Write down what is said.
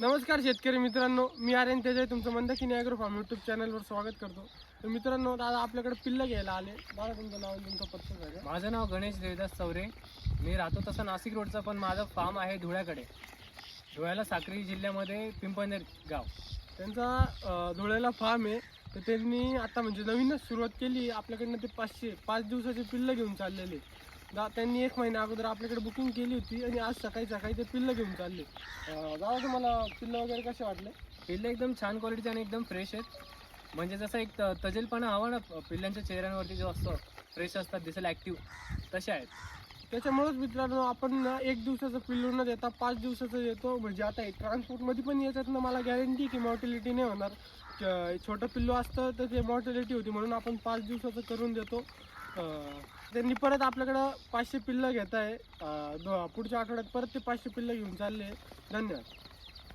नमस्कार शेतकरी मित्रांनो मी आर्यन तेजय तुमचं मंदकिनी ॲग्रो फार्म यूट्यूब चॅनलवर स्वागत करतो. तर मित्रांनो दादा आपल्याकडे पिल्लं घ्यायला आले. दादा तुमचं नाव आणि तुमचा पत्ता सांगा. माझं नाव गणेश देवदास चौरे. मी राहतो तसं नाशिक रोडचं पण माझं फार्म आहे धुळ्याकडे. धुळ्याला साक्री जिल्ह्यामध्ये पिंपळनेर गाव. त्यांचा अं, धुळ्याला फार्म आहे. तर त्यांनी आता म्हणजे नवीनच सुरुवात केली. आपल्याकडनं ते पाचशे पाच दिवसाचे पिल्लं घेऊन चाललेले. त्यांनी एक महिना अगोदर आपल्याकडे बुकिंग केली होती आणि आज सकाळी सकाळी ते पिल्लं घेऊन चालले. अं, दादा तुम्हाला पिल्लं वगैरे कसे वाटले? पिल्लं एकदम छान क्वालिटीचे आणि एकदम फ्रेश आहेत. म्हणजे जसं एक त- तजेलपणा हवा ना पिल्लांच्या चेहऱ्यांवरती जो असतो फ्रेश असतात दिसेल ॲक्टिव्ह तसे आहेत. त्याच्यामुळेच मित्रांनो आपण ना एक दिवसाचं पिल्लू न देता पाच दिवसाचं देतो. म्हणजे आता हे ट्रान्सपोर्टमध्ये पण याच्यात ना मला गॅरंटी की मॉर्टिलिटी नाही होणार. छोटं पिल्लू असतं तर ते मॉर्टिलिटी होती म्हणून आपण पाच दिवसाचं करून देतो. त्यांनी परत आपल्याकडं पाचशे पिल्लं घेत आहे पुढच्या आठवड्यात परत ते पाचशे पिल्लं घेऊन चालले. धन्यवाद.